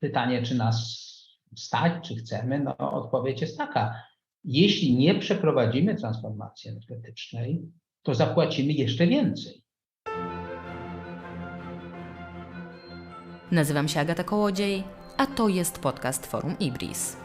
pytanie, czy nas stać, czy chcemy, no odpowiedź jest taka. Jeśli nie przeprowadzimy transformacji energetycznej, to zapłacimy jeszcze więcej. Nazywam się Agata Kołodziej, a to jest podcast Forum Ibris.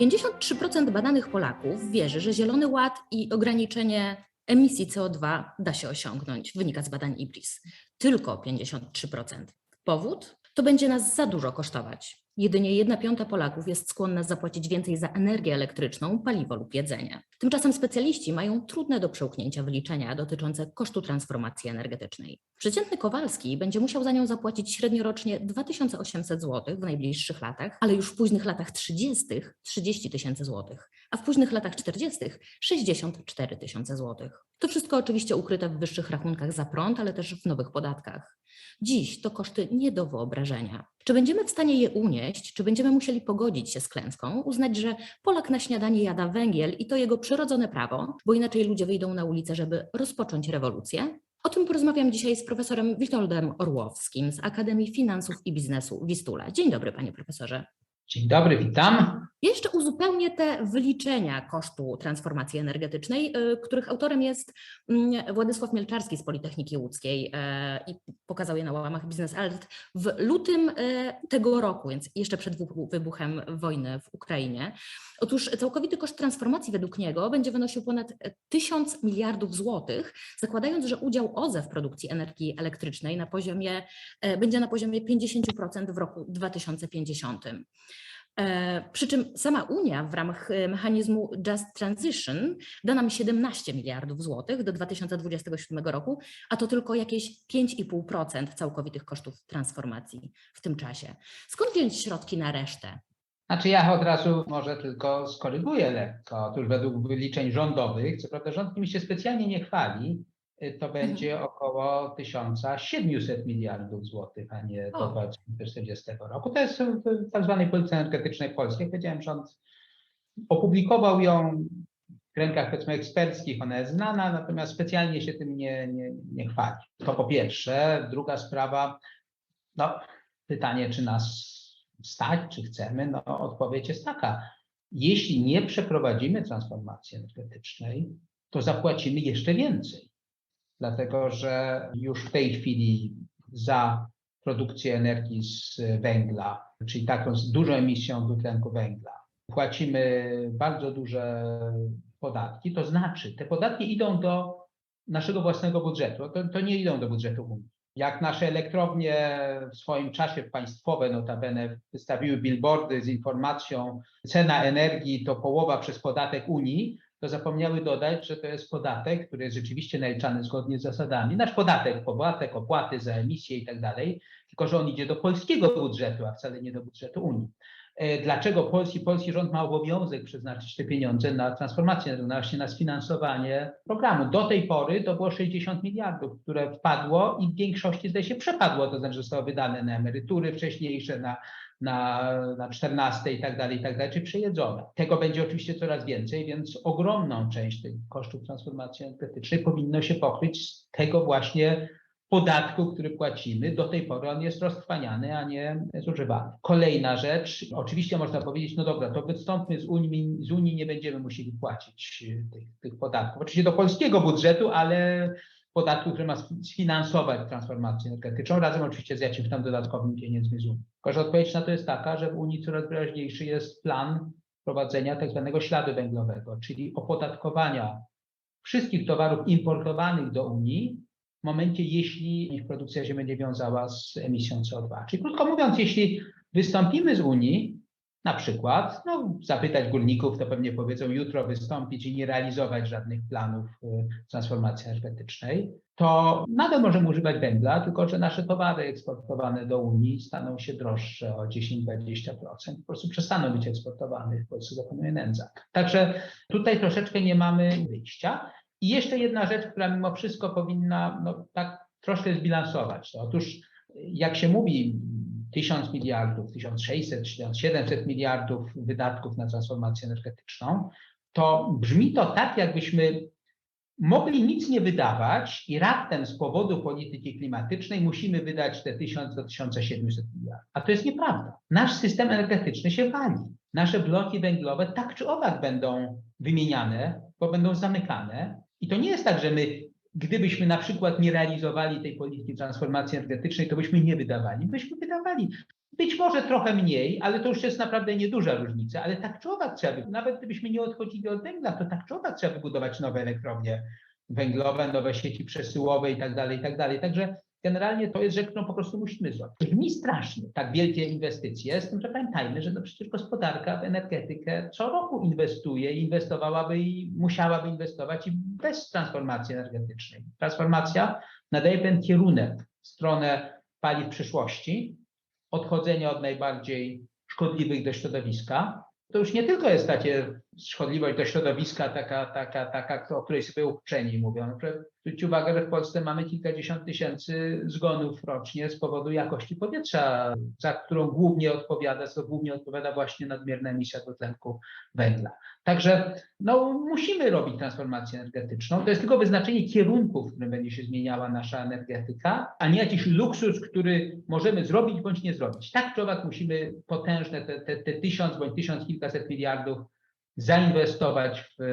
53% badanych Polaków wierzy, że Zielony Ład i ograniczenie emisji CO2 da się osiągnąć, wynika z badań IBRIS. Tylko 53%. Powód? To będzie nas za dużo kosztować. Jedynie 1 piąta Polaków jest skłonna zapłacić więcej za energię elektryczną, paliwo lub jedzenie. Tymczasem specjaliści mają trudne do przełknięcia wyliczenia dotyczące kosztu transformacji energetycznej. Przeciętny Kowalski będzie musiał za nią zapłacić średniorocznie 2800 zł w najbliższych latach, ale już w późnych latach 30 30 tysięcy złotych, a w późnych latach 40 64 tysiące złotych. To wszystko oczywiście ukryte w wyższych rachunkach za prąd, ale też w nowych podatkach. Dziś to koszty nie do wyobrażenia. Czy będziemy w stanie je unieść, czy będziemy musieli pogodzić się z klęską, uznać, że Polak na śniadanie jada węgiel i to jego przyrodzone prawo, bo inaczej ludzie wyjdą na ulicę, żeby rozpocząć rewolucję? O tym porozmawiam dzisiaj z profesorem Witoldem Orłowskim z Akademii Finansów i Biznesu Wistula. Dzień dobry, panie profesorze. Dzień dobry, witam. Jeszcze uzupełnię te wyliczenia kosztu transformacji energetycznej, y, których autorem jest mm, Władysław Mielczarski z Politechniki Łódzkiej y, i pokazał je na łamach Business Alert w lutym y, tego roku, więc jeszcze przed wybuchem wojny w Ukrainie. Otóż całkowity koszt transformacji według niego będzie wynosił ponad 1000 miliardów złotych, zakładając, że udział OZE w produkcji energii elektrycznej na poziomie, e, będzie na poziomie 50% w roku 2050. E, Przy czym sama Unia w ramach e, mechanizmu Just Transition da nam 17 miliardów złotych do 2027 roku, a to tylko jakieś 5,5% całkowitych kosztów transformacji w tym czasie. Skąd wziąć środki na resztę? Znaczy ja od razu może tylko skoryguję lekko. Otóż według wyliczeń rządowych, co prawda rząd nimi się specjalnie nie chwali, to będzie około 1700 miliardów złotych, a nie do O. 2040 roku. To jest w tak zwanej polityce energetycznej Polski. Jak powiedziałem, rząd opublikował ją w kręgach powiedzmy eksperckich, ona jest znana, natomiast specjalnie się tym nie, nie, nie chwali. To po pierwsze. Druga sprawa, no pytanie, czy nas stać, czy chcemy, no odpowiedź jest taka. Jeśli nie przeprowadzimy transformacji energetycznej, to zapłacimy jeszcze więcej. Dlatego, że już w tej chwili za produkcję energii z węgla, czyli taką z dużą emisją dwutlenku węgla, płacimy bardzo duże podatki. To znaczy, te podatki idą do naszego własnego budżetu. To, to nie idą do budżetu Unii. Jak nasze elektrownie w swoim czasie państwowe notabene wystawiły billboardy z informacją cena energii to połowa przez podatek Unii, to zapomniały dodać, że to jest podatek, który jest rzeczywiście naliczany zgodnie z zasadami. Nasz podatek, podatek, opłaty za emisję i tak dalej, tylko że on idzie do polskiego budżetu, a wcale nie do budżetu Unii. E, Dlaczego polski, polski rząd ma obowiązek przeznaczyć te pieniądze na transformację, na właśnie na sfinansowanie programu? Do tej pory to było 60 miliardów, które wpadło i w większości zdaje się przepadło, to znaczy zostało wydane na emerytury wcześniejsze, na, na, na 14 i tak dalej, i tak dalej, czy przejedzone. Tego będzie oczywiście coraz więcej, więc ogromną część tych kosztów transformacji energetycznej powinno się pokryć z tego właśnie podatku, który płacimy. Do tej pory on jest roztrwaniany, a nie zużywany. Kolejna rzecz, oczywiście można powiedzieć, no dobra, to wystąpmy z Unii, z Unii nie będziemy musieli płacić y, tych, tych podatków. Oczywiście do polskiego budżetu, ale podatku, który ma sfinansować transformację energetyczną, razem oczywiście z jakimś tam dodatkowym pieniędzmi z Unii. Tylko, odpowiedź na to jest taka, że w Unii coraz wyraźniejszy jest plan prowadzenia tak zwanego śladu węglowego, czyli opodatkowania wszystkich towarów importowanych do Unii w momencie, jeśli ich produkcja się będzie wiązała z emisją CO2. Czyli krótko mówiąc, jeśli wystąpimy z Unii, na przykład, no, zapytać górników, to pewnie powiedzą jutro wystąpić i nie realizować żadnych planów y, transformacji energetycznej, to nadal możemy używać węgla, tylko że nasze towary eksportowane do Unii staną się droższe o 10-20%. Po prostu przestaną być eksportowane, w Polsce zapanuje nędza. Także tutaj troszeczkę nie mamy wyjścia. I jeszcze jedna rzecz, która mimo wszystko powinna no, tak troszkę zbilansować. To otóż jak się mówi 1000 miliardów, 1600, 1700 miliardów wydatków na transformację energetyczną, to brzmi to tak, jakbyśmy mogli nic nie wydawać i raptem z powodu polityki klimatycznej musimy wydać te 1000 do 1700 miliardów. A to jest nieprawda. Nasz system energetyczny się wali. Nasze bloki węglowe tak czy owak będą wymieniane, bo będą zamykane. I to nie jest tak, że my, gdybyśmy na przykład nie realizowali tej polityki transformacji energetycznej, to byśmy nie wydawali. Byśmy wydawali. Być może trochę mniej, ale to już jest naprawdę nieduża różnica, ale tak czy owak trzeba, by, nawet gdybyśmy nie odchodzili od węgla, to tak czy owak trzeba wybudować nowe elektrownie węglowe, nowe sieci przesyłowe i tak dalej, i tak dalej. Także generalnie to jest rzecz, którą po prostu musimy zrobić. Brzmi strasznie, tak wielkie inwestycje, z tym, że pamiętajmy, że no przecież gospodarka w energetykę co roku inwestuje, inwestowałaby i musiałaby inwestować i bez transformacji energetycznej. Transformacja nadaje pewien kierunek w stronę paliw przyszłości, odchodzenia od najbardziej szkodliwych do środowiska. To już nie tylko jest takie szkodliwość do środowiska, taka, taka, taka, o której sobie uczeni mówią. Zwróćcie uwagę, że w Polsce mamy kilkadziesiąt tysięcy zgonów rocznie z powodu jakości powietrza, za którą głównie odpowiada, co głównie odpowiada właśnie nadmierna emisja dwutlenku węgla. Także no, musimy robić transformację energetyczną. To jest tylko wyznaczenie kierunku, w którym będzie się zmieniała nasza energetyka, a nie jakiś luksus, który możemy zrobić bądź nie zrobić. Tak czy owak musimy potężne te, te, te tysiąc bądź tysiąc kilkaset miliardów zainwestować w e,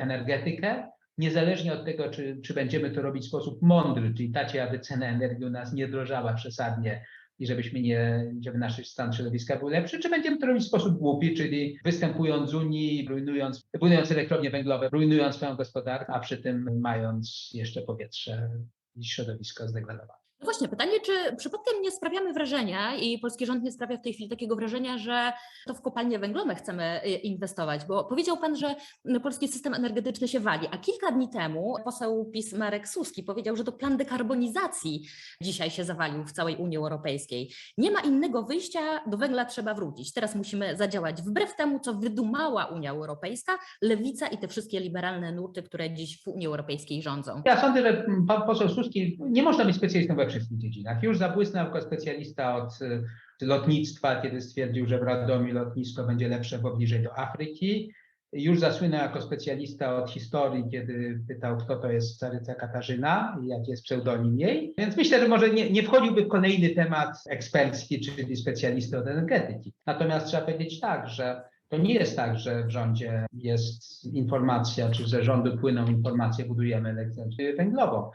energetykę, niezależnie od tego, czy, czy będziemy to robić w sposób mądry, czyli tacie, aby cena energii u nas nie drożała przesadnie i żebyśmy nie, żeby nasz stan środowiska był lepszy, czy będziemy to robić w sposób głupi, czyli występując z Unii, rujnując, budując elektrownie węglowe, rujnując swoją gospodarkę, a przy tym mając jeszcze powietrze i środowisko zdegradowane. No właśnie, pytanie, czy przypadkiem nie sprawiamy wrażenia i polski rząd nie sprawia w tej chwili takiego wrażenia, że to w kopalnie węglowe chcemy y, inwestować, bo powiedział Pan, że polski system energetyczny się wali, a kilka dni temu poseł PiS Marek Suski powiedział, że to plan dekarbonizacji dzisiaj się zawalił w całej Unii Europejskiej. Nie ma innego wyjścia, do węgla trzeba wrócić. Teraz musimy zadziałać wbrew temu, co wydumała Unia Europejska, lewica i te wszystkie liberalne nurty, które dziś w Unii Europejskiej rządzą. Ja sądzę, że pan poseł Suski nie można być specjalistą we wszystkich dziedzinach. Już zabłysnął jako specjalista od y, lotnictwa, kiedy stwierdził, że w Radomiu lotnisko będzie lepsze, bo bliżej do Afryki. Już zasłynął jako specjalista od historii, kiedy pytał, kto to jest caryca Katarzyna i jaki jest pseudonim jej. Więc myślę, że może nie, nie wchodziłby w kolejny temat ekspercki, czyli specjalisty od energetyki. Natomiast trzeba powiedzieć tak, że to nie jest tak, że w rządzie jest informacja, czy ze rządu płyną informacje, budujemy elektrownię węglową.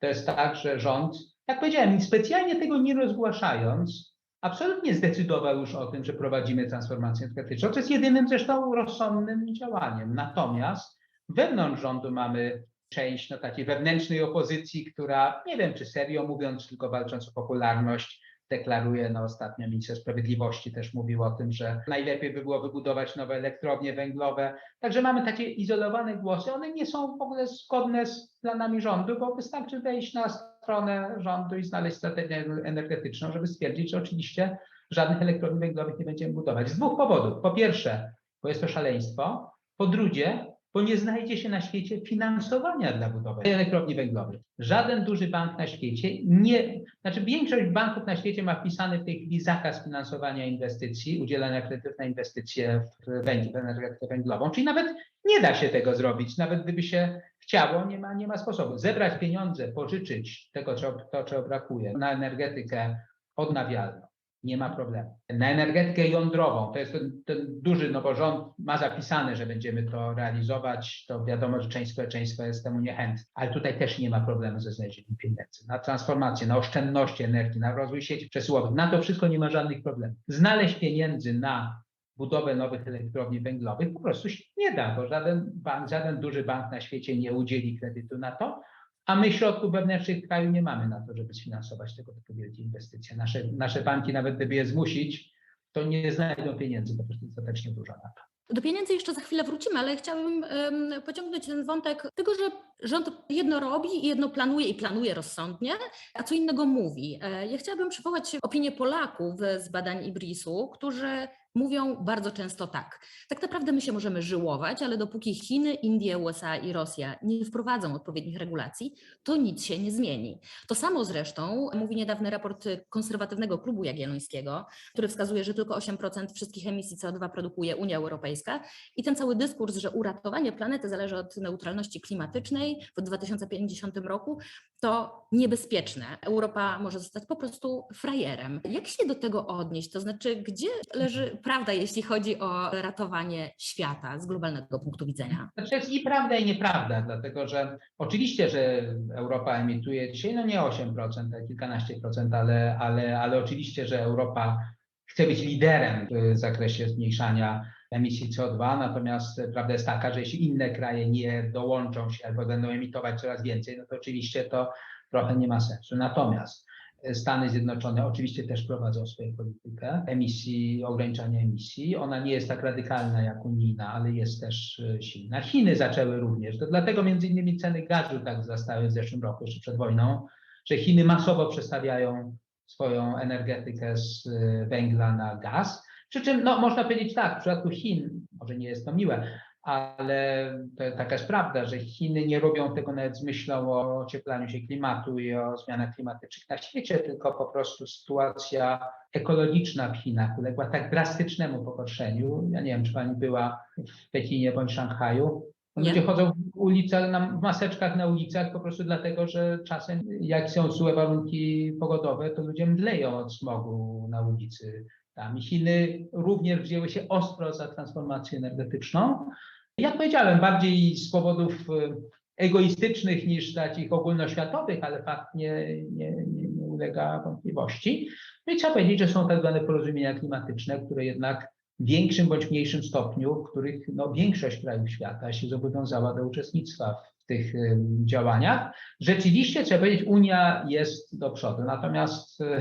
To jest tak, że rząd jak powiedziałem, specjalnie tego nie rozgłaszając, absolutnie zdecydował już o tym, że prowadzimy transformację energetyczną. To jest jedynym zresztą rozsądnym działaniem. Natomiast wewnątrz rządu mamy część no, takiej wewnętrznej opozycji, która nie wiem, czy serio mówiąc, tylko walcząc o popularność, deklaruje, no ostatnio minister sprawiedliwości też mówił o tym, że najlepiej by było wybudować nowe elektrownie węglowe. Także mamy takie izolowane głosy, one nie są w ogóle zgodne z planami rządu, bo wystarczy wejść na stronę rządu i znaleźć strategię energetyczną, żeby stwierdzić, że oczywiście żadnych elektrowni węglowych nie będziemy budować. Z dwóch powodów. Po pierwsze, bo jest to szaleństwo. Po drugie, bo nie znajdzie się na świecie finansowania dla budowy elektrowni węglowych. Żaden duży bank na świecie nie, znaczy większość banków na świecie ma wpisany w tej chwili zakaz finansowania inwestycji, udzielania kredytów na inwestycje w węgiel, w energetykę węglową, czyli nawet nie da się tego zrobić, nawet gdyby się chciało, nie ma, nie ma sposobu. Zebrać pieniądze, pożyczyć tego, to, czego brakuje na energetykę odnawialną nie ma problemu. Na energetykę jądrową, to jest ten, ten, duży, no bo rząd ma zapisane, że będziemy to realizować, to wiadomo, że część społeczeństwa jest temu niechętna, ale tutaj też nie ma problemu ze znalezieniem pieniędzy. Na transformację, na oszczędności energii, na rozwój sieci przesyłowych, na to wszystko nie ma żadnych problemów. Znaleźć pieniędzy na budowę nowych elektrowni węglowych po prostu się nie da, bo żaden bank, żaden duży bank na świecie nie udzieli kredytu na to, a my środków wewnętrznych w kraju nie mamy na to, żeby sfinansować tego typu wielkie inwestycje. Nasze, nasze banki, nawet gdyby je zmusić, to nie znajdą pieniędzy, po prostu dostatecznie dużo na to. Do pieniędzy jeszcze za chwilę wrócimy, ale chciałabym um, pociągnąć ten wątek tego, że rząd jedno robi i jedno planuje i planuje rozsądnie, a co innego mówi. E, ja chciałabym przywołać opinię Polaków z badań IBRIS-u, którzy mówią bardzo często tak. Tak naprawdę my się możemy żyłować, ale dopóki Chiny, Indie, USA i Rosja nie wprowadzą odpowiednich regulacji, to nic się nie zmieni. To samo zresztą mówi niedawny raport konserwatywnego klubu jagiellońskiego, który wskazuje, że tylko 8% wszystkich emisji CO2 produkuje Unia Europejska i ten cały dyskurs, że uratowanie planety zależy od neutralności klimatycznej w 2050 roku, to niebezpieczne. Europa może zostać po prostu frajerem. Jak się do tego odnieść? To znaczy, gdzie leży prawda, jeśli chodzi o ratowanie świata z globalnego punktu widzenia? Znaczy jest i prawda, i nieprawda, dlatego że oczywiście, że Europa emituje dzisiaj, no nie 8%, a kilkanaście procent, ale, ale, ale oczywiście, że Europa chce być liderem w zakresie zmniejszania emisji CO2, natomiast prawda jest taka, że jeśli inne kraje nie dołączą się albo będą emitować coraz więcej, no to oczywiście to trochę nie ma sensu. Natomiast Stany Zjednoczone oczywiście też prowadzą swoją politykę emisji, ograniczania emisji. Ona nie jest tak radykalna jak unijna, ale jest też e, silna. Chiny zaczęły również. To dlatego między innymi ceny gazu tak wzrastały w zeszłym roku, jeszcze przed wojną, że Chiny masowo przestawiają swoją energetykę z e, węgla na gaz. Przy czym no, można powiedzieć tak, w przypadku Chin, może nie jest to miłe, ale to taka jest prawda, że Chiny nie robią tego nawet z myślą o ocieplaniu się klimatu i o zmianach klimatycznych na świecie, tylko po prostu sytuacja ekologiczna w Chinach uległa tak drastycznemu pogorszeniu. Ja nie wiem, czy pani była w Pekinie bądź Szanghaju. Nie. Ludzie chodzą w ulicach, na, w maseczkach na ulicach po prostu dlatego, że czasem jak są złe warunki pogodowe, to ludzie mdleją od smogu na ulicy. Tam Chiny również wzięły się ostro za transformację energetyczną. Jak powiedziałem, bardziej z powodów e, egoistycznych niż takich ogólnoświatowych, ale fakt nie, nie, nie, nie ulega wątpliwości. No i trzeba powiedzieć, że są tak zwane porozumienia klimatyczne, które jednak w większym bądź mniejszym stopniu, w których no, większość krajów świata się zobowiązała do uczestnictwa w tych e, działaniach. Rzeczywiście trzeba powiedzieć, Unia jest do przodu. Natomiast e,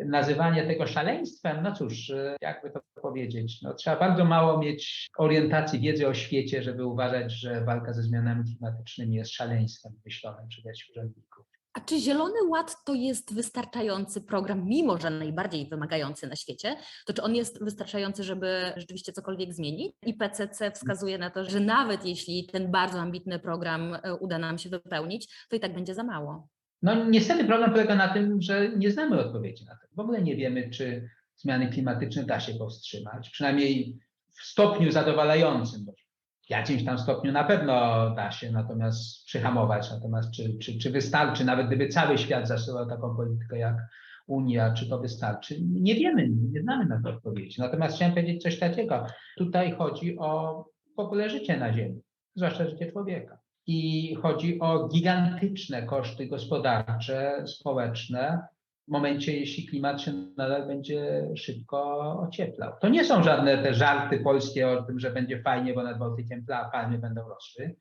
nazywanie tego szaleństwem, no cóż, e, jakby to powiedzieć, no trzeba bardzo mało mieć orientacji, wiedzy o świecie, żeby uważać, że walka ze zmianami klimatycznymi jest szaleństwem myślonym przez jakichś urzędników. A czy Zielony Ład to jest wystarczający program, mimo że najbardziej wymagający na świecie, to czy on jest wystarczający, żeby rzeczywiście cokolwiek zmienić? IPCC wskazuje na to, że nawet jeśli ten bardzo ambitny program e, uda nam się wypełnić, to i tak będzie za mało. No niestety problem polega na tym, że nie znamy odpowiedzi na to. W ogóle nie wiemy, czy zmiany klimatyczne da się powstrzymać, przynajmniej w stopniu zadowalającym. W jakimś tam stopniu na pewno da się natomiast przyhamować, natomiast czy, czy, czy wystarczy, nawet gdyby cały świat zastosował taką politykę jak Unia, czy to wystarczy? Nie wiemy, nie znamy na to odpowiedzi. Natomiast chciałem powiedzieć coś takiego. Tutaj chodzi o w ogóle życie na Ziemi, zwłaszcza życie człowieka i chodzi o gigantyczne koszty gospodarcze, społeczne w momencie, jeśli klimat się nadal będzie szybko ocieplał. To nie są żadne te żarty polskie o tym, że będzie fajnie, bo nad Bałtykiem palmy będą rosły,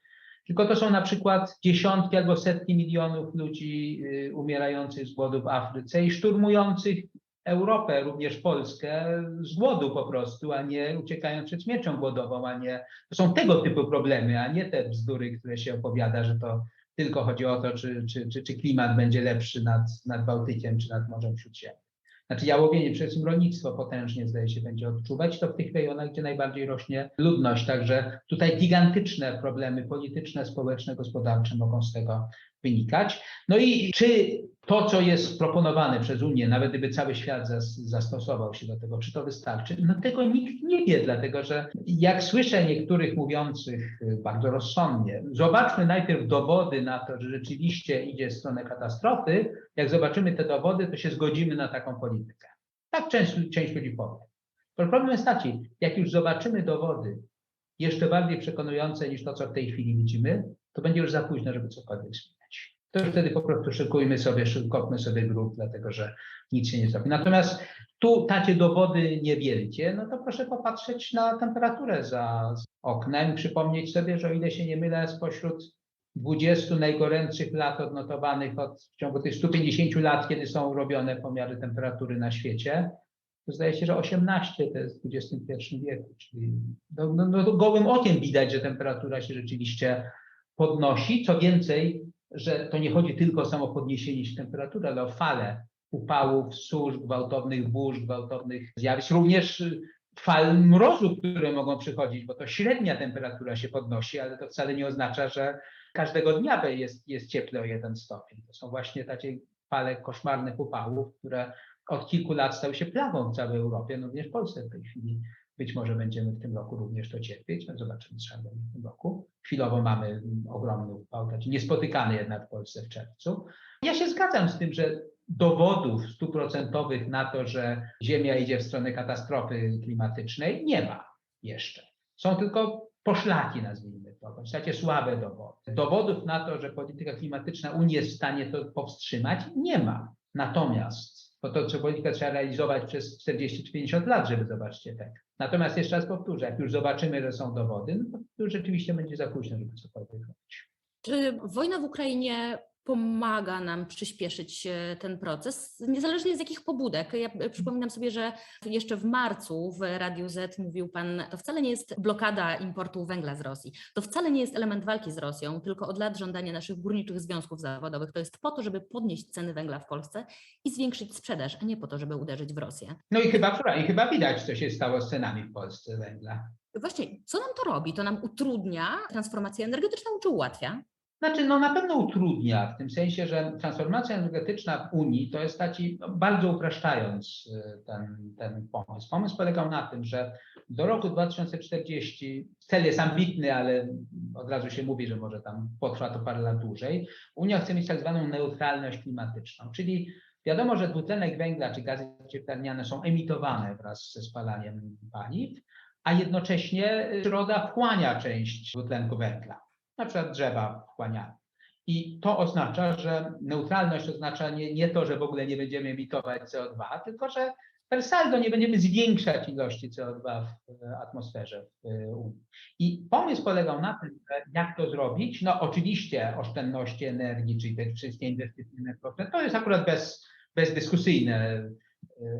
tylko to są na przykład dziesiątki albo setki milionów ludzi y, umierających z głodu w Afryce i szturmujących Europę, również Polskę, z głodu po prostu, a nie uciekając przed śmiercią głodową, a nie. To są tego typu problemy, a nie te bzdury, które się opowiada, że to tylko chodzi o to, czy, czy, czy, czy klimat będzie lepszy nad, nad Bałtykiem, czy nad Morzem Śródziemnym. Znaczy jałowienie, przede wszystkim rolnictwo potężnie zdaje się będzie odczuwać, to w tych rejonach, gdzie najbardziej rośnie ludność. Także tutaj gigantyczne problemy polityczne, społeczne, gospodarcze mogą z tego wynikać. No i czy to, co jest proponowane przez Unię, nawet gdyby cały świat zas, zastosował się do tego, czy to wystarczy? No tego nikt nie wie, dlatego że jak słyszę niektórych mówiących y, bardzo rozsądnie, zobaczmy najpierw dowody na to, że rzeczywiście idzie w stronę katastrofy. Jak zobaczymy te dowody, to się zgodzimy na taką politykę. Tak część, część ludzi powie. Problem jest taki, jak już zobaczymy dowody jeszcze bardziej przekonujące niż to, co w tej chwili widzimy, to będzie już za późno, żeby cokolwiek zmieniać. To wtedy po prostu szykujmy sobie, szykopmy sobie grób, dlatego że nic się nie zrobi. Natomiast tu tacie dowody niewielkie, no to proszę popatrzeć na temperaturę za oknem, przypomnieć sobie, że o ile się nie mylę, spośród 20 najgorętszych lat odnotowanych od, w ciągu tych 150 lat, kiedy są robione pomiary temperatury na świecie, to zdaje się, że 18 to jest w XXI wieku, czyli no, no, no, gołym okiem widać, że temperatura się rzeczywiście podnosi. Co więcej, że to nie chodzi tylko o samo podniesienie się temperatury, ale o falę upałów, susz, gwałtownych burz, gwałtownych zjawisk. Również fal mrozu, które mogą przychodzić, bo to średnia temperatura się podnosi, ale to wcale nie oznacza, że każdego dnia jest, jest cieplej o jeden stopień. To są właśnie takie fale koszmarnych upałów, które od kilku lat stały się plagą w całej Europie, no również w Polsce w tej chwili. Być może będziemy w tym roku również to cierpieć, no zobaczymy, co będzie w tym roku. Chwilowo mamy ogromny upał, taki niespotykany jednak w Polsce w czerwcu. Ja się zgadzam z tym, że dowodów stuprocentowych na to, że Ziemia idzie w stronę katastrofy klimatycznej, nie ma jeszcze. Są tylko poszlaki, nazwijmy to, w zasadzie słabe dowody. Dowodów na to, że polityka klimatyczna Unii jest w stanie to powstrzymać, nie ma. Natomiast bo to, politykę trzeba realizować przez 40 czy 50 lat, żeby zobaczyć efekt. Natomiast jeszcze raz powtórzę, jak już zobaczymy, że są dowody, no to już rzeczywiście będzie za późno, żeby cokolwiek robić. Czy wojna w Ukrainie pomaga nam przyspieszyć e, ten proces, niezależnie z jakich pobudek. Ja e, przypominam sobie, że jeszcze w marcu w Radiu Z mówił Pan, to wcale nie jest blokada importu węgla z Rosji, to wcale nie jest element walki z Rosją, tylko od lat żądanie naszych górniczych związków zawodowych. To jest po to, żeby podnieść ceny węgla w Polsce i zwiększyć sprzedaż, a nie po to, żeby uderzyć w Rosję. No i chyba, i chyba widać, co się stało z cenami w Polsce węgla. Właśnie, co nam to robi? To nam utrudnia transformację energetyczną czy ułatwia? Znaczy, no na pewno utrudnia, w tym sensie, że transformacja energetyczna w Unii to jest taki, no, bardzo upraszczając y, ten, ten pomysł. Pomysł polegał na tym, że do roku 2040, cel jest ambitny, ale od razu się mówi, że może tam potrwa to parę lat dłużej, Unia chce mieć tak zwaną neutralność klimatyczną, czyli wiadomo, że dwutlenek węgla czy gazy cieplarniane są emitowane wraz ze spalaniem paliw, a jednocześnie przyroda wchłania część dwutlenku węgla na przykład drzewa wchłaniane. I to oznacza, że neutralność oznacza nie, nie to, że w ogóle nie będziemy emitować CO2, tylko że per saldo nie będziemy zwiększać ilości CO2 w atmosferze w Unii. I pomysł polegał na tym, jak to zrobić? No oczywiście oszczędności energii, czyli te wszystkie inwestycje energetyczne, to jest akurat bez, bezdyskusyjne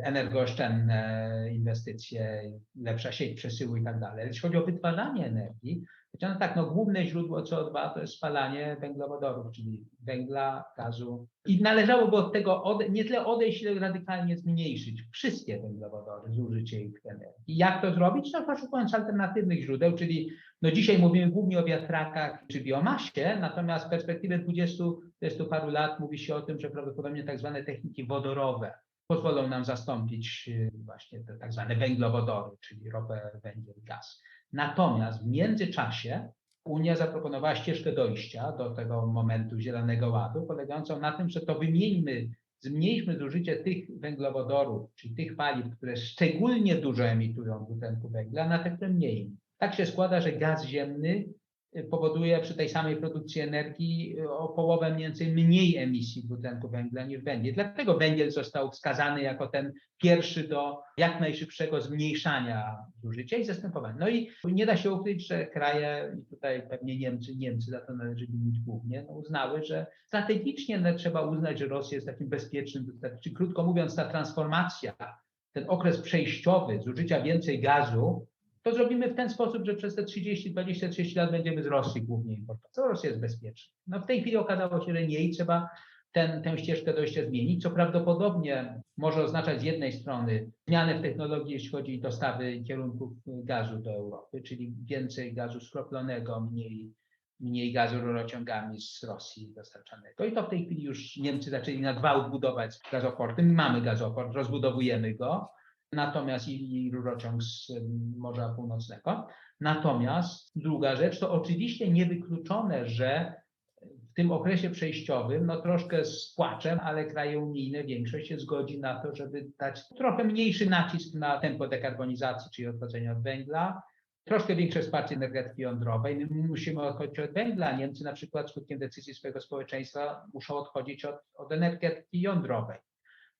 energooszczędne inwestycje, lepsza sieć przesyłu i tak dalej. Jeśli chodzi o wytwarzanie energii, Powiedziano tak, no główne źródło CO2 to jest spalanie węglowodorów, czyli węgla, gazu. I należałoby od tego ode, nie tyle odejść, ile radykalnie zmniejszyć wszystkie węglowodory, zużycie ich energii. I jak to zrobić? No poszukując alternatywnych źródeł, czyli no dzisiaj mówimy głównie o wiatrakach czy biomasie, natomiast w perspektywie 20, 20 paru lat mówi się o tym, że prawdopodobnie tak zwane techniki wodorowe pozwolą nam zastąpić y, właśnie te tak zwane węglowodory, czyli ropę, węgiel, gaz. Natomiast w międzyczasie Unia zaproponowała ścieżkę dojścia do tego momentu Zielonego Ładu, polegającą na tym, że to wymieńmy, zmniejszmy zużycie tych węglowodorów, czyli tych paliw, które szczególnie dużo emitują dwutlenku węgla, na te, które mniej. Tak się składa, że gaz ziemny powoduje przy tej samej produkcji energii y, o połowę mniej więcej mniej emisji dwutlenku węgla niż węgiel. Dlatego węgiel został wskazany jako ten pierwszy do jak najszybszego zmniejszania zużycia i zastępowania. No i nie da się ukryć, że kraje, i tutaj pewnie Niemcy, Niemcy za to należy winić głównie, no uznały, że strategicznie no, trzeba uznać, że Rosja jest takim bezpiecznym, czy krótko mówiąc ta transformacja, ten okres przejściowy zużycia więcej gazu to zrobimy w ten sposób, że przez te 30, 20, 30 lat będziemy z Rosji głównie importować. To Rosja jest bezpieczna. No w tej chwili okazało się, że nie i trzeba ten, tę ścieżkę dojścia zmienić, co prawdopodobnie może oznaczać z jednej strony zmianę w technologii, jeśli chodzi o dostawy kierunków gazu do Europy, czyli więcej gazu skroplonego, mniej, mniej gazu rurociągami z Rosji dostarczanego. I to w tej chwili już Niemcy zaczęli na dwa budować gazoporty. My mamy gazoport, rozbudowujemy go natomiast i, i rurociąg z Morza Północnego. Natomiast druga rzecz to oczywiście niewykluczone, że w tym okresie przejściowym, no troszkę z płaczem, ale kraje unijne, większość się zgodzi na to, żeby dać trochę mniejszy nacisk na tempo dekarbonizacji, czyli odchodzenia od węgla, troszkę większe wsparcie energetyki jądrowej. My musimy odchodzić od węgla. Niemcy na przykład skutkiem decyzji swojego społeczeństwa muszą odchodzić od, od energetyki jądrowej.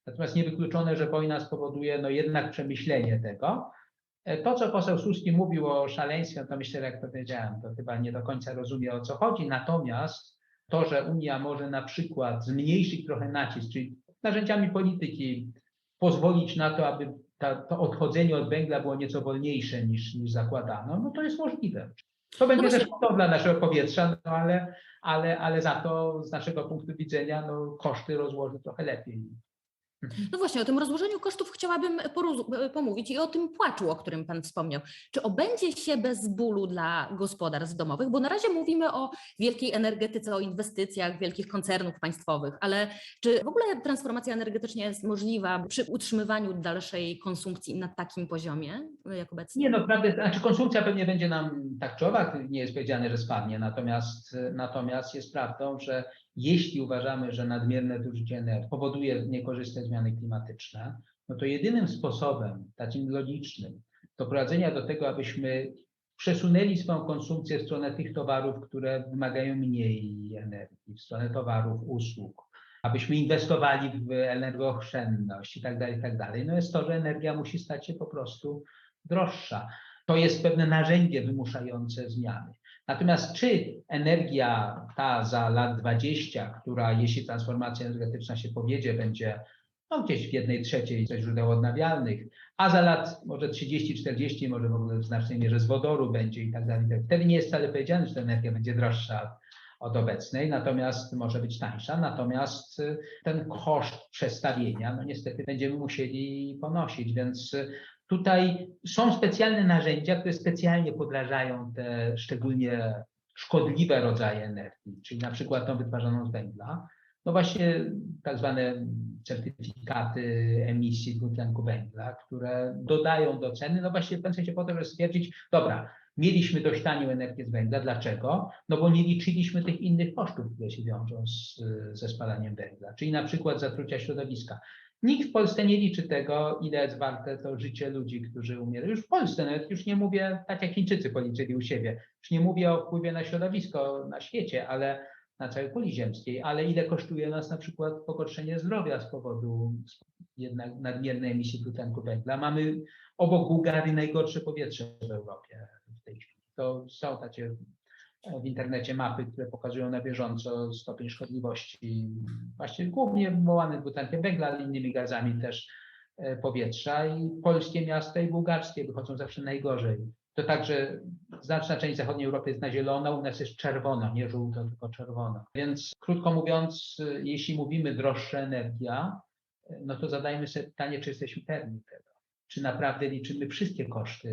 Natomiast niewykluczone, że wojna spowoduje no jednak przemyślenie tego. E, to, co poseł Suski mówił o szaleństwie, to myślę, jak powiedziałem, to chyba nie do końca rozumie o co chodzi. Natomiast to, że Unia może na przykład zmniejszyć trochę nacisk, czyli narzędziami polityki pozwolić na to, aby ta, to odchodzenie od węgla było nieco wolniejsze niż, niż zakładano, no to jest możliwe. To będzie no też to dla naszego powietrza, no ale, ale, ale za to z naszego punktu widzenia no, koszty rozłoży trochę lepiej. No właśnie, o tym rozłożeniu kosztów chciałabym porozu- pomówić i o tym płaczu, o którym Pan wspomniał. Czy obędzie się bez bólu dla gospodarstw domowych? Bo na razie mówimy o wielkiej energetyce, o inwestycjach wielkich koncernów państwowych, ale czy w ogóle transformacja energetyczna jest możliwa przy utrzymywaniu dalszej konsumpcji na takim poziomie, jak obecnie? Nie, no prawda, znaczy konsumpcja pewnie będzie nam tak czy owak, nie jest powiedziane, że spadnie, natomiast, natomiast jest prawdą, że jeśli uważamy, że nadmierne zużycie energii powoduje niekorzystne zmiany klimatyczne, no to jedynym sposobem, takim logicznym, doprowadzenia do tego, abyśmy przesunęli swoją konsumpcję w stronę tych towarów, które wymagają mniej energii, w stronę towarów, usług, abyśmy inwestowali w energooszczędność i tak dalej, tak dalej, no jest to, że energia musi stać się po prostu droższa. To jest pewne narzędzie wymuszające zmiany. Natomiast czy energia ta za lat 20, która jeśli transformacja energetyczna się powiedzie, będzie no, gdzieś w jednej trzeciej ze źródeł odnawialnych, a za lat może 30-40, może w ogóle w znacznej mierze z wodoru będzie i tak dalej. Wtedy nie jest wcale powiedziane, że ta energia będzie droższa od obecnej, natomiast może być tańsza, natomiast ten koszt przestawienia, no niestety będziemy musieli ponosić, więc Tutaj są specjalne narzędzia, które specjalnie podrażają te szczególnie szkodliwe rodzaje energii, czyli na przykład tą wytwarzaną z węgla. No właśnie tak zwane certyfikaty emisji dwutlenku węgla, które dodają do ceny, no właśnie w pewnym sensie po to, żeby stwierdzić, dobra, mieliśmy dość tanią energię z węgla. Dlaczego? No bo nie liczyliśmy tych innych kosztów, które się wiążą z, ze spalaniem węgla, czyli na przykład zatrucia środowiska. Nikt w Polsce nie liczy tego, ile jest warte to życie ludzi, którzy umierają. Już w Polsce, nawet już nie mówię tak jak Chińczycy policzyli u siebie, już nie mówię o wpływie na środowisko na świecie, ale na całej kuli ziemskiej, ale ile kosztuje nas na przykład pogorszenie zdrowia z powodu jednak nadmiernej emisji dwutlenku węgla. Mamy obok Bułgarii najgorsze powietrze w Europie w tej chwili. To są takie w internecie mapy, które pokazują na bieżąco stopień szkodliwości, właśnie głównie wywołany dwutlenkiem węgla, ale innymi gazami też e, powietrza i polskie miasta i bułgarskie wychodzą zawsze najgorzej. To także znaczna część zachodniej Europy jest na zielono, u nas jest czerwono, nie żółto, tylko czerwono. Więc krótko mówiąc, jeśli mówimy droższa energia, e, no to zadajmy sobie pytanie, czy jesteśmy pewni tego czy naprawdę liczymy wszystkie koszty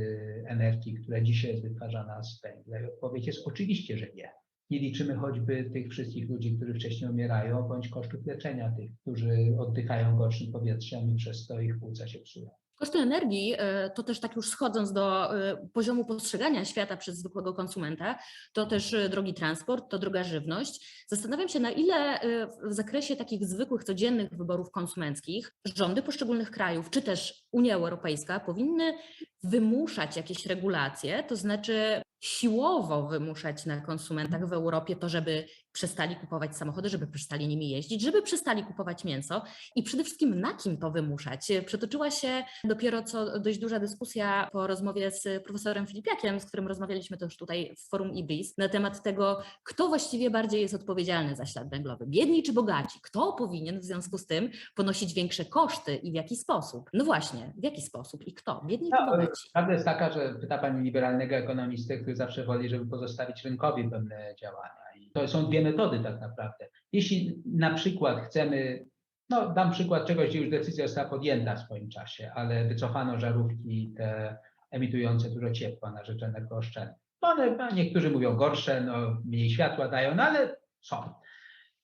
energii, która dzisiaj jest wytwarzana z węgla? I odpowiedź jest oczywiście, że nie. Nie liczymy choćby tych wszystkich ludzi, którzy wcześniej umierają, bądź kosztów leczenia tych, którzy oddychają gorszym powietrzem i przez to ich płuca się psują. Koszty energii, e, to też tak już schodząc do e, poziomu postrzegania świata przez zwykłego konsumenta, to też e, drogi transport, to droga żywność. Zastanawiam się, na ile w zakresie takich zwykłych, codziennych wyborów konsumenckich rządy poszczególnych krajów, czy też Unia Europejska powinny wymuszać jakieś regulacje, to znaczy siłowo wymuszać na konsumentach w Europie to, żeby przestali kupować samochody, żeby przestali nimi jeździć, żeby przestali kupować mięso i przede wszystkim na kim to wymuszać. Przetoczyła się dopiero co dość duża dyskusja po rozmowie z profesorem Filipiakiem, z którym rozmawialiśmy też tutaj w forum IBRIS, na temat tego, kto właściwie bardziej jest odpowiedzialny za ślad węglowy, biedni czy bogaci, kto powinien w związku z tym ponosić większe koszty i w jaki sposób. No właśnie, w jaki sposób i kto, biedni czy no, bogaci. Prawda jest taka, że pyta Pani liberalnego ekonomisty, zawsze woli, żeby pozostawić rynkowi pewne działania. I to są dwie metody tak naprawdę. Jeśli na przykład chcemy, no dam przykład czegoś, gdzie już decyzja została podjęta w swoim czasie, ale wycofano żarówki te emitujące dużo ciepła na rzecz energooszczędnych. One, no, niektórzy mówią gorsze, no mniej światła dają, no ale są.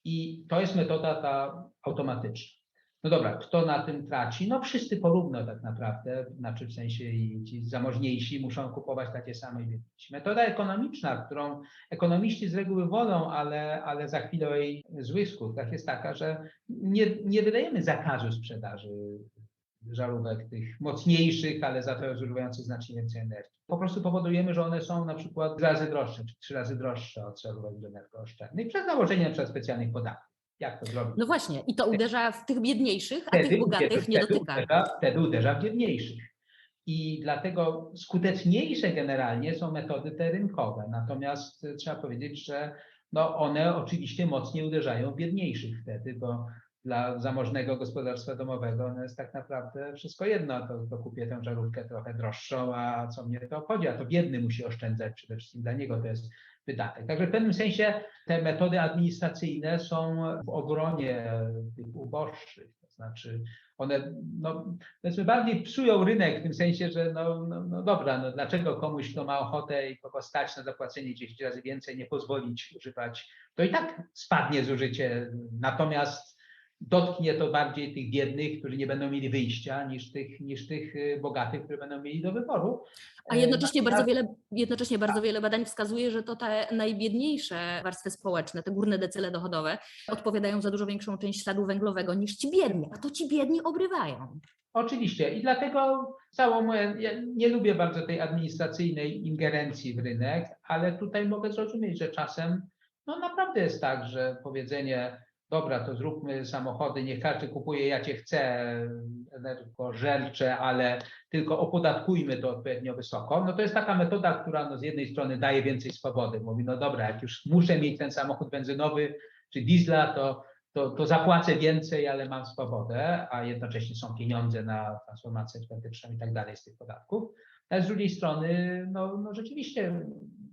I to jest metoda ta automatyczna. No dobra, kto na tym traci? No wszyscy porówno tak naprawdę, znaczy w sensie i ci zamożniejsi muszą kupować takie same ilości. Metoda ekonomiczna, którą ekonomiści z reguły wolą, ale, ale za chwilę jej złych skutkach jest taka, że nie, nie wydajemy zakazu sprzedaży żarówek tych mocniejszych, ale za to zużywających znacznie więcej energii. Po prostu powodujemy, że one są na przykład dwa razy droższe, czy trzy razy droższe od żarówek energooszczędnych przez nałożenie na przykład specjalnych podatków. Jak to zrobić? No właśnie, i to uderza w tych biedniejszych, a wtedy, tych bogatych wtedy, nie dotyka. Uderza, wtedy uderza w biedniejszych. I dlatego skuteczniejsze generalnie są metody te rynkowe. Natomiast e, trzeba powiedzieć, że no one oczywiście mocniej uderzają w biedniejszych wtedy, bo dla zamożnego gospodarstwa domowego no jest tak naprawdę wszystko jedno. To, to kupię tę żarówkę trochę droższą, a co mnie to obchodzi? A to biedny musi oszczędzać przede wszystkim. Dla niego to jest wydatek. Także w pewnym sensie te metody administracyjne są w obronie tych uboższych, to znaczy one no, powiedzmy bardziej psują rynek w tym sensie, że no, no, no dobra, no dlaczego komuś, kto ma ochotę i kogo stać na zapłacenie 10 razy więcej, nie pozwolić używać, to i tak spadnie zużycie. Natomiast dotknie to bardziej tych biednych, którzy nie będą mieli wyjścia, niż tych, niż tych y, bogatych, którzy będą mieli do wyboru. A E, jednocześnie bardzo natomiast- wiele, jednocześnie bardzo wiele badań wskazuje, że to te najbiedniejsze warstwy społeczne, te górne decyle dochodowe, odpowiadają za dużo większą część śladu węglowego niż ci biedni, a to ci biedni obrywają. Oczywiście i dlatego całą moją, ja nie lubię bardzo tej administracyjnej ingerencji w rynek, ale tutaj mogę zrozumieć, że czasem no naprawdę jest tak, że powiedzenie dobra, to zróbmy samochody, niech każdy kupuje, ja cię chcę, energożercze, ale tylko opodatkujmy to odpowiednio wysoko, no to jest taka metoda, która no z jednej strony daje więcej swobody, mówi no dobra, jak już muszę mieć ten samochód benzynowy czy diesla, to to, to zapłacę więcej, ale mam swobodę, a jednocześnie są pieniądze na transformację energetyczną i tak dalej z tych podatków. Ale z drugiej strony, no, no rzeczywiście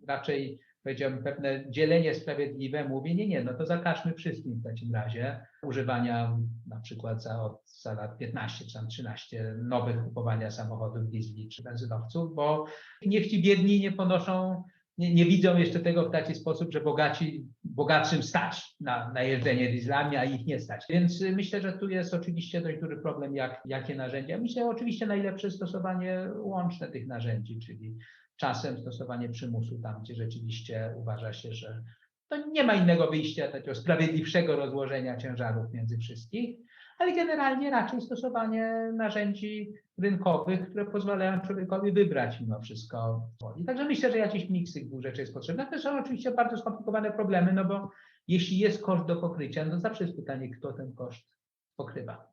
raczej powiedziałbym pewne dzielenie sprawiedliwe mówi, nie, nie, no to zakażmy wszystkim w takim razie używania na przykład za, za lat 15 czy tam 13 nowych kupowania samochodów diesli czy benzynowców, bo niech ci biedni nie ponoszą nie, nie widzą jeszcze tego w taki sposób, że bogaci, bogatszym stać na, na jeżdżenie dieslami, a ich nie stać. Więc myślę, że tu jest oczywiście dość duży problem, jak, jakie narzędzia. Myślę oczywiście najlepsze stosowanie łączne tych narzędzi, czyli czasem stosowanie przymusu tam, gdzie rzeczywiście uważa się, że to nie ma innego wyjścia, takiego sprawiedliwszego rozłożenia ciężarów między wszystkich, ale generalnie raczej stosowanie narzędzi rynkowych, które pozwalają człowiekowi wybrać mimo wszystko. woli. Także myślę, że jakiś miks tych dwóch rzeczy jest potrzebny. To są oczywiście bardzo skomplikowane problemy, no bo jeśli jest koszt do pokrycia, no to zawsze jest pytanie, kto ten koszt pokrywa.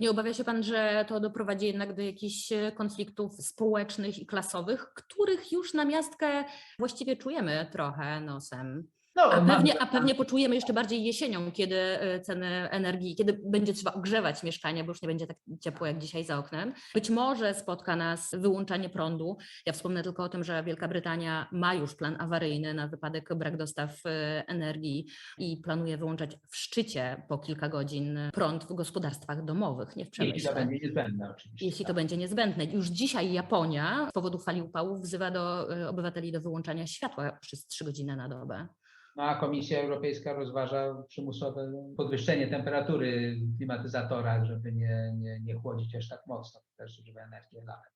Nie obawia się Pan, że to doprowadzi jednak do jakichś e, konfliktów społecznych i klasowych, których już na miastkę właściwie czujemy trochę nosem? No, A pewnie, a pewnie poczujemy jeszcze bardziej jesienią, kiedy e, ceny energii, kiedy będzie trzeba ogrzewać mieszkania, bo już nie będzie tak ciepło jak dzisiaj za oknem. Być może spotka nas wyłączanie prądu. Ja wspomnę tylko o tym, że Wielka Brytania ma już plan awaryjny na wypadek brak dostaw e, energii i planuje wyłączać w szczycie po kilka godzin prąd w gospodarstwach domowych, nie w jeśli to przemyśle. będzie niezbędne oczywiście. Jeśli to tak. będzie niezbędne. Już dzisiaj Japonia z powodu fali upałów wzywa do e, obywateli do wyłączania światła przez 3 godziny na dobę. No a Komisja Europejska rozważa przymusowe podwyższenie temperatury w klimatyzatorach, żeby nie, nie, nie chłodzić aż tak mocno, też żeby energię latem.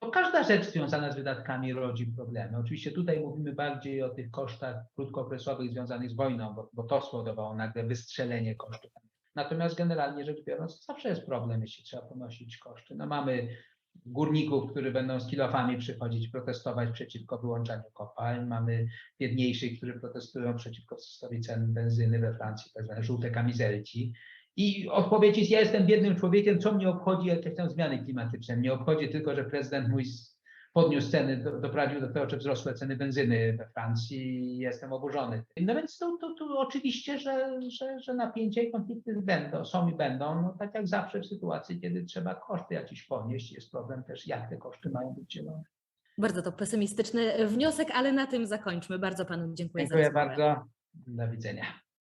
Bo każda rzecz związana z wydatkami rodzi problemy. Oczywiście tutaj mówimy bardziej o tych kosztach krótkookresowych związanych z wojną, bo, bo to spowodowało nagle wystrzelenie kosztów. Natomiast generalnie rzecz biorąc, zawsze jest problem, jeśli trzeba ponosić koszty. No mamy górników, którzy będą z kilofami przychodzić, protestować przeciwko wyłączaniu kopalń. Mamy biedniejszych, którzy protestują przeciwko wzrostowi cen benzyny we Francji, tak zwane żółte kamizelki. I odpowiedź jest, ja jestem biednym człowiekiem, co mnie obchodzi jakieś tam zmiany klimatyczne. Mnie obchodzi tylko, że prezydent mój podniósł ceny, do, doprowadził do tego, że wzrosły ceny benzyny we Francji i jestem oburzony. No więc tu, tu, tu oczywiście, że, że, że napięcia i konflikty będą, są i będą, no tak jak zawsze w sytuacji, kiedy trzeba koszty jakieś ponieść, jest problem też, jak te koszty mają być dzielone. Bardzo to pesymistyczny wniosek, ale na tym zakończmy. Bardzo panu dziękuję, za Dziękuję rozmowę. bardzo. Do widzenia.